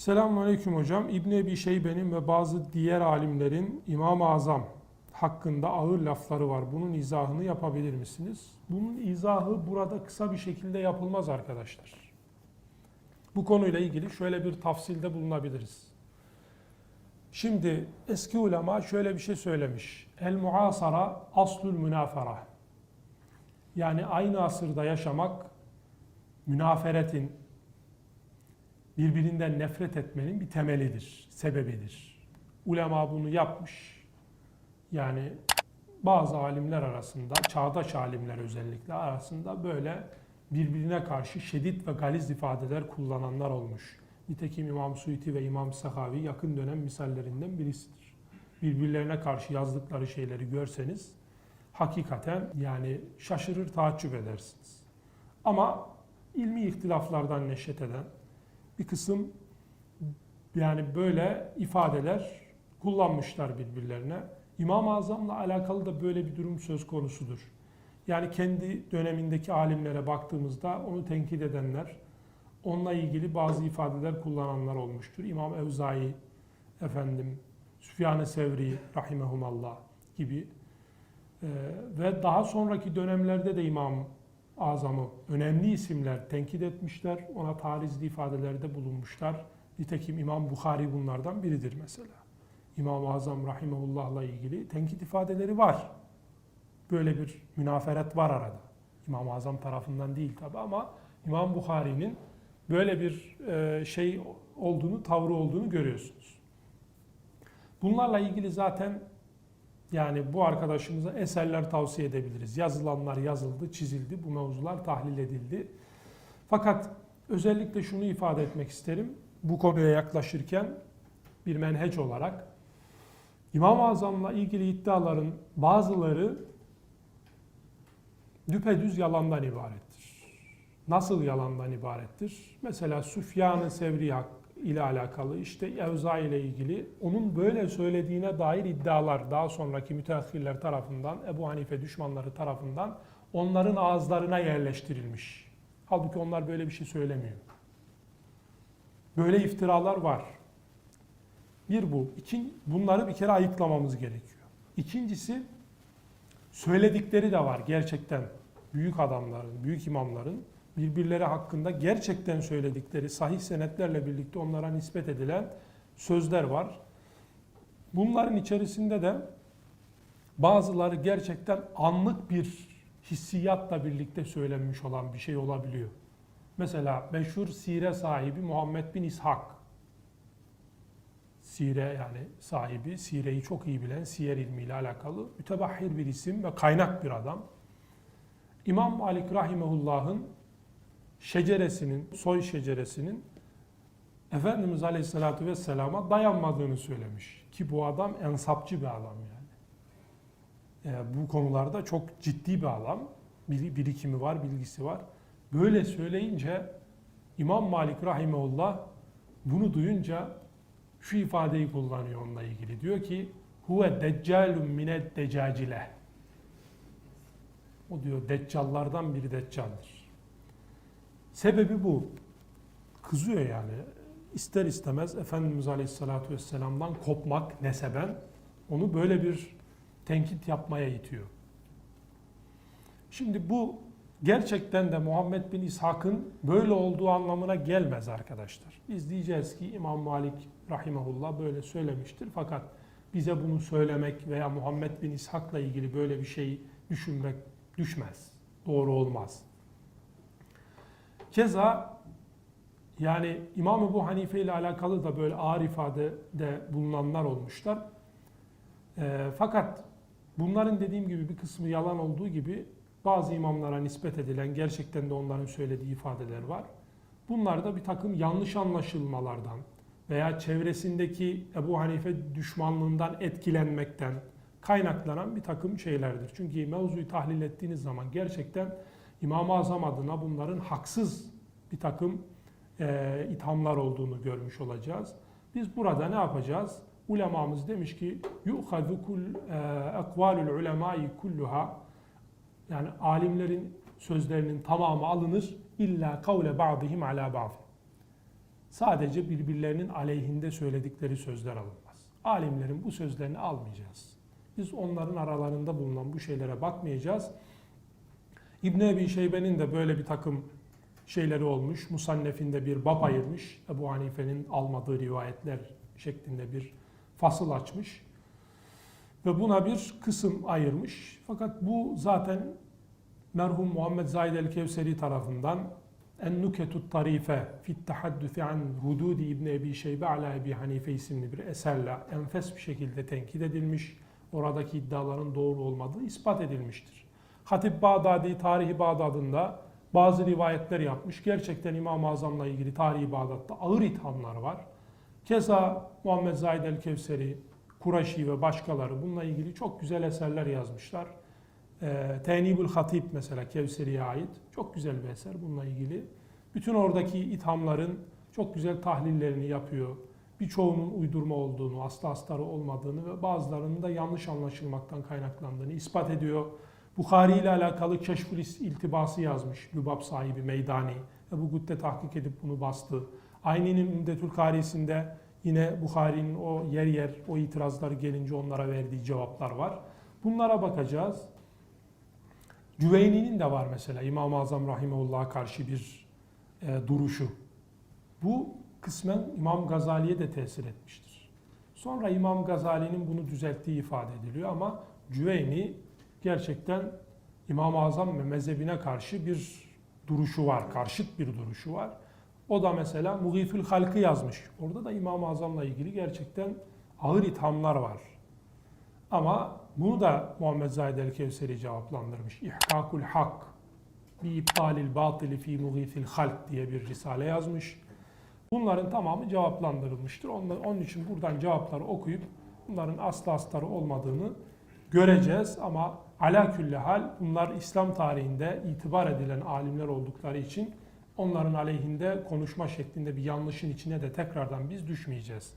Selamünaleyküm hocam. İbn Ebi Şeybe'nin ve bazı diğer alimlerin İmam-ı Azam hakkında ağır lafları var. Bunun izahını yapabilir misiniz? Bunun izahı burada kısa bir şekilde yapılmaz arkadaşlar. Bu konuyla ilgili şöyle bir tafsilde bulunabiliriz. Şimdi eski ulema şöyle bir şey söylemiş. El muasara aslul münafara. Yani aynı asırda yaşamak münaferetin, birbirinden nefret etmenin bir temelidir, sebebidir. Ulema bunu yapmış. Yani bazı alimler arasında, çağdaş alimler özellikle arasında böyle birbirine karşı şiddet ve galiz ifadeler kullananlar olmuş. Nitekim İmam Suyuti ve İmam Sakavi yakın dönem misallerinden birisidir. Birbirlerine karşı yazdıkları şeyleri görseniz hakikaten yani şaşırır, taaccüp edersiniz. Ama ilmi ihtilaflardan neşet eden bir kısım yani böyle ifadeler kullanmışlar birbirlerine. İmam-ı Azam'la alakalı da böyle bir durum söz konusudur. Yani kendi dönemindeki alimlere baktığımızda onu tenkit edenler, onunla ilgili bazı ifadeler kullananlar olmuştur. İmam Evzai, efendim, Süfyan-ı Sevri, rahimehumallah gibi. Ee, ve daha sonraki dönemlerde de İmam Azam'ı önemli isimler tenkit etmişler, ona tarizli ifadelerde bulunmuşlar. Nitekim İmam Bukhari bunlardan biridir mesela. İmam-ı Azam Rahimehullah'la ilgili tenkit ifadeleri var. Böyle bir münaferet var arada. İmam-ı Azam tarafından değil tabi ama İmam Bukhari'nin böyle bir e, şey olduğunu, tavrı olduğunu görüyorsunuz. Bunlarla ilgili zaten yani bu arkadaşımıza eserler tavsiye edebiliriz. Yazılanlar yazıldı, çizildi, bu mevzular tahlil edildi. Fakat özellikle şunu ifade etmek isterim. Bu konuya yaklaşırken bir menheç olarak İmam-ı Azam'la ilgili iddiaların bazıları düpedüz yalandan ibarettir. Nasıl yalandan ibarettir? Mesela Süfyan-ı Sevri ile alakalı, işte Evza ile ilgili onun böyle söylediğine dair iddialar daha sonraki müteahhirler tarafından, Ebu Hanife düşmanları tarafından onların ağızlarına yerleştirilmiş. Halbuki onlar böyle bir şey söylemiyor. Böyle iftiralar var. Bir bu. İkin, bunları bir kere ayıklamamız gerekiyor. İkincisi söyledikleri de var gerçekten büyük adamların, büyük imamların birbirleri hakkında gerçekten söyledikleri sahih senetlerle birlikte onlara nispet edilen sözler var. Bunların içerisinde de bazıları gerçekten anlık bir hissiyatla birlikte söylenmiş olan bir şey olabiliyor. Mesela meşhur sire sahibi Muhammed bin İshak. Sire yani sahibi, sireyi çok iyi bilen, siyer ilmiyle alakalı mütebahhir bir isim ve kaynak bir adam. İmam Malik Rahimehullah'ın şeceresinin, soy şeceresinin Efendimiz Aleyhisselatü Vesselam'a dayanmadığını söylemiş. Ki bu adam ensapçı bir adam yani. yani bu konularda çok ciddi bir adam. Bir, birikimi var, bilgisi var. Böyle söyleyince İmam Malik Rahimeullah bunu duyunca şu ifadeyi kullanıyor onunla ilgili. Diyor ki huve deccalun mine decacile. O diyor deccallardan biri deccaldir. Sebebi bu. Kızıyor yani. İster istemez Efendimiz Aleyhisselatü Vesselam'dan kopmak neseben onu böyle bir tenkit yapmaya itiyor. Şimdi bu gerçekten de Muhammed bin İshak'ın böyle olduğu anlamına gelmez arkadaşlar. Biz diyeceğiz ki İmam Malik rahimahullah böyle söylemiştir fakat bize bunu söylemek veya Muhammed bin İshak'la ilgili böyle bir şey düşünmek düşmez. Doğru olmaz. Keza yani İmam Ebu Hanife ile alakalı da böyle ağır ifadede bulunanlar olmuşlar. E, fakat bunların dediğim gibi bir kısmı yalan olduğu gibi bazı imamlara nispet edilen gerçekten de onların söylediği ifadeler var. Bunlar da bir takım yanlış anlaşılmalardan veya çevresindeki Ebu Hanife düşmanlığından etkilenmekten kaynaklanan bir takım şeylerdir. Çünkü mevzuyu tahlil ettiğiniz zaman gerçekten İmam-ı Azam adına bunların haksız bir takım e, ithamlar olduğunu görmüş olacağız. Biz burada ne yapacağız? Ulemamız demiş ki yu'khadu kul ekvalul ulemai kulluha yani alimlerin sözlerinin tamamı alınır illa kavle ba'dihim ala ba'd. sadece birbirlerinin aleyhinde söyledikleri sözler alınmaz. Alimlerin bu sözlerini almayacağız. Biz onların aralarında bulunan bu şeylere bakmayacağız. İbn Ebi Şeybe'nin de böyle bir takım şeyleri olmuş. Musannefinde bir bab ayırmış. Ebu Hanife'nin almadığı rivayetler şeklinde bir fasıl açmış. Ve buna bir kısım ayırmış. Fakat bu zaten merhum Muhammed Zahid el-Kevseri tarafından En-Nuketut Tarife fit tahaddüfi an hududi İbn Ebi Şeybe ala Ebi Hanife isimli bir eserle enfes bir şekilde tenkit edilmiş. Oradaki iddiaların doğru olmadığı ispat edilmiştir. Hatip Bağdadi Tarihi Bağdad'ında bazı rivayetler yapmış. Gerçekten İmam-ı Azam'la ilgili Tarihi Bağdat'ta ağır ithamlar var. Keza Muhammed Zahid el-Kevseri, Kuraşi ve başkaları bununla ilgili çok güzel eserler yazmışlar. Ee, Tenibül Hatip mesela Kevseri'ye ait çok güzel bir eser bununla ilgili. Bütün oradaki ithamların çok güzel tahlillerini yapıyor. Birçoğunun uydurma olduğunu, aslı astarı olmadığını ve bazılarının da yanlış anlaşılmaktan kaynaklandığını ispat ediyor. Bukhari ile alakalı keşfül iltibası yazmış Lübab sahibi Meydani. Ebu Gütte tahkik edip bunu bastı. Ayni'nin Ümdetül Karisi'nde yine Bukhari'nin o yer yer o itirazları gelince onlara verdiği cevaplar var. Bunlara bakacağız. Cüveyni'nin de var mesela İmam-ı Azam Rahimehullah'a karşı bir e, duruşu. Bu kısmen İmam Gazali'ye de tesir etmiştir. Sonra İmam Gazali'nin bunu düzelttiği ifade ediliyor ama Cüveyni gerçekten İmam-ı Azam ve mezhebine karşı bir duruşu var, karşıt bir duruşu var. O da mesela Mughifül Halk'ı yazmış. Orada da İmam-ı Azam'la ilgili gerçekten ağır ithamlar var. Ama bunu da Muhammed Zahid el-Kevseri cevaplandırmış. İhkakul Hak bi iptalil batili fi mughifil halk diye bir risale yazmış. Bunların tamamı cevaplandırılmıştır. Onun için buradan cevapları okuyup bunların aslı astarı olmadığını göreceğiz ama ala külli hal bunlar İslam tarihinde itibar edilen alimler oldukları için onların aleyhinde konuşma şeklinde bir yanlışın içine de tekrardan biz düşmeyeceğiz.